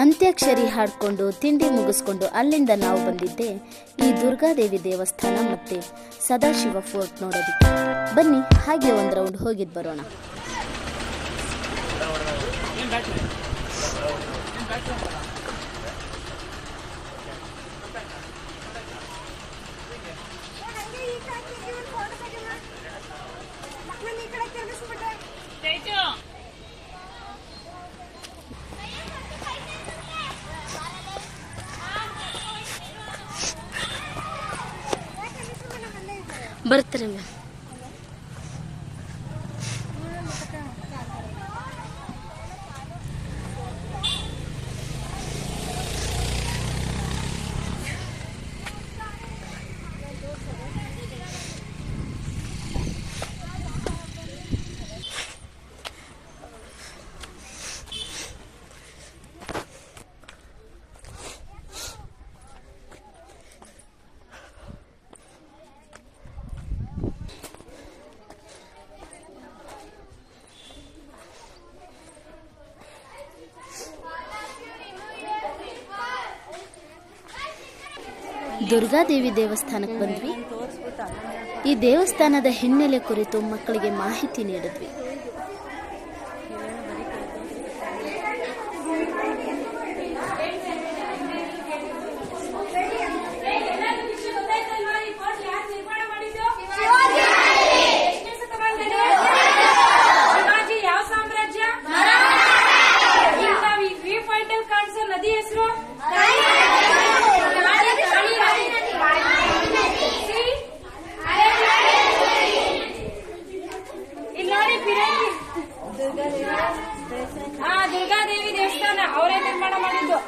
ಅಂತ್ಯಾಕ್ಷರಿ ಹಾಡ್ಕೊಂಡು, ತಿಂಡಿ ಮುಗಿಸ್ಕೊಂಡು ಅಲ್ಲಿಂದ ನಾವು ಬಂದಿದ್ದೆ. ಈ ದುರ್ಗಾದೇವಿ ದೇವಸ್ಥಾನ ಮತ್ತೆ ಸದಾಶಿವ ಫೋರ್ಟ್ ನೋಡೋದಕ್ಕೆ. ಬನ್ನಿ, ಹಾಗೆ ಒಂದು ರೌಂಡ್ ಹೋಗಿದ್ ಬರೋಣ. ಬರ್ತಾರೆ ಮ್ಯಾಮ್ ದುರ್ಗಾದೇವಿ ದೇವಸ್ಥಾನಕ್ಕೆ ಬಂದ್ವಿ. ಈ ದೇವಸ್ಥಾನದ ಹಿನ್ನೆಲೆ ಕುರಿತು ಮಕ್ಕಳಿಗೆ ಮಾಹಿತಿ ನೀಡಿದ್ವಿ ಶಿವಾಜಿ ಯಾವ ಸಾಮ್ರಾಜ್ಯ ಈಗ ನಾವ್ ಈ ವ್ಯೂ ಪಾಯಿಂಟ್ ಅಲ್ಲಿ ಕಾಣಿಸೋ ನದಿ ಹೆಸರು ಇಲ್ಲಿ ನೋಡಿ ಪಿರಂಗಿ ಹಾ ದುರ್ಗಾದೇವಿ ದೇವಸ್ಥಾನ ಅವರೇ ನಿರ್ಮಾಣ ಮಾಡಿದ್ದು.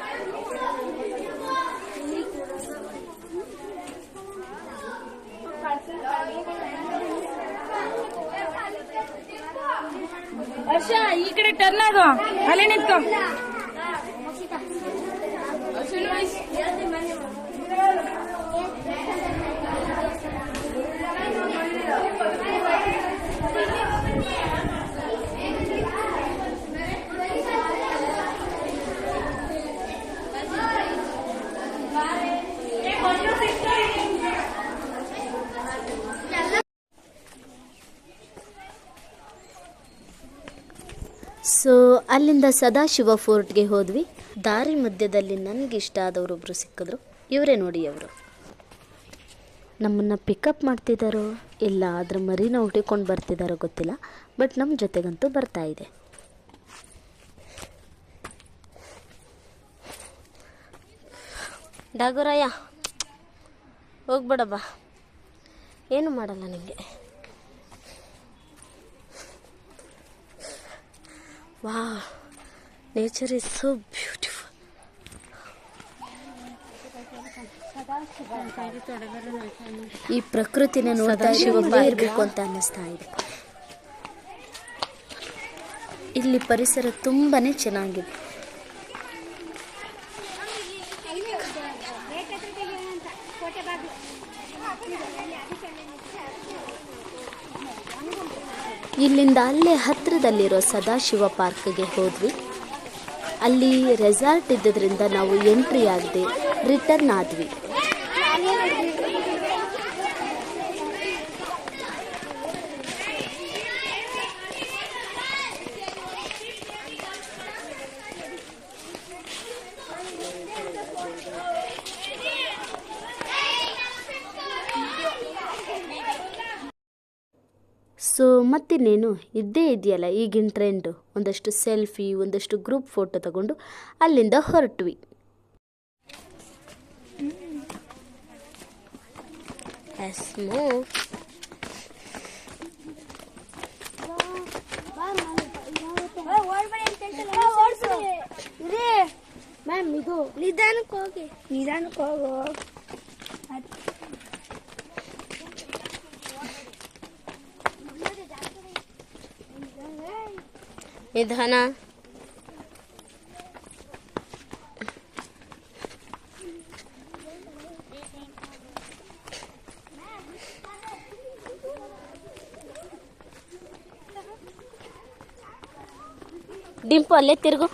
ಹರ್ಷ ಈ ಕಡೆ ಟರ್ನ್ ಆಗು. ಅಲ್ಲೇ ನಿಂತ್ಕೊ. ಅಲ್ಲಿಂದ ಸದಾಶಿವ ಫೋರ್ಟ್ಗೆ ಹೋದ್ವಿ. ದಾರಿ ಮಧ್ಯದಲ್ಲಿ ನನಗೆ ಇಷ್ಟ ಆದವರೊಬ್ಬರು ಸಿಕ್ಕಿದ್ರು. ಇವರೇ ನೋಡಿ ಅವರು. ನಮ್ಮನ್ನು ಪಿಕಪ್ ಮಾಡ್ತಿದ್ದಾರೋ ಇಲ್ಲ ಅದ್ರ ಮರಿನ ಹುಟ್ಟಿಕೊಂಡು ಬರ್ತಿದ್ದಾರೋ ಗೊತ್ತಿಲ್ಲ. ಬಟ್ ನಮ್ಮ ಜೊತೆಗಂತೂ ಬರ್ತಾ ಇದೆ. ಡಾಗೋರಯ್ಯ ಹೋಗ್ಬೇಡಬ್ಬ ಏನು ಮಾಡಲ್ಲ ನಿಮಗೆ ವಾ ನೇಚರ್ ಇಸ್ ಸೋ ಬ್ಯೂಟಿಫುಲ್ ಈ ಪ್ರಕೃತಿನ ನೋಡ್ತಾ ಇರಬೇಕು ಅಂತ ಅನ್ನಿಸ್ತಾ ಇದೆ. ಇಲ್ಲಿ ಪರಿಸರ ತುಂಬಾನೇ ಚೆನ್ನಾಗಿದೆ. ಇಲ್ಲಿಂದ ಅಲ್ಲೇ ಹತ್ತಿರದಲ್ಲಿರೋ ಸದಾಶಿವ ಪಾರ್ಕ್ಗೆ ಹೋದ್ವಿ. ಅಲ್ಲಿ ರೆಸಾರ್ಟ್ ಇದ್ದದ್ರಿಂದ ನಾವು ಎಂಟ್ರಿ ಆಗದೆ ರಿಟರ್ನ್ ಆದ್ವಿ. ಸೊ ಮತ್ತಿನ್ನೇನು ಇದ್ದೇ ಇದೆಯಲ್ಲ ಈಗಿನ ಟ್ರೆಂಡು ಒಂದಷ್ಟು ಸೆಲ್ಫಿ ಒಂದಷ್ಟು ಗ್ರೂಪ್ ಫೋಟೋ ತಗೊಂಡು ಅಲ್ಲಿಂದ ಹೊರಟ್ವಿ. ಮ್ಯಾಮ್, ಇದು ನಿಧಾನಕ್ಕೆ ಹೋಗಿ. ನಿಧಾನಕ್ಕೆ ಹೋಗು. ये धना। डिंपल तिरगो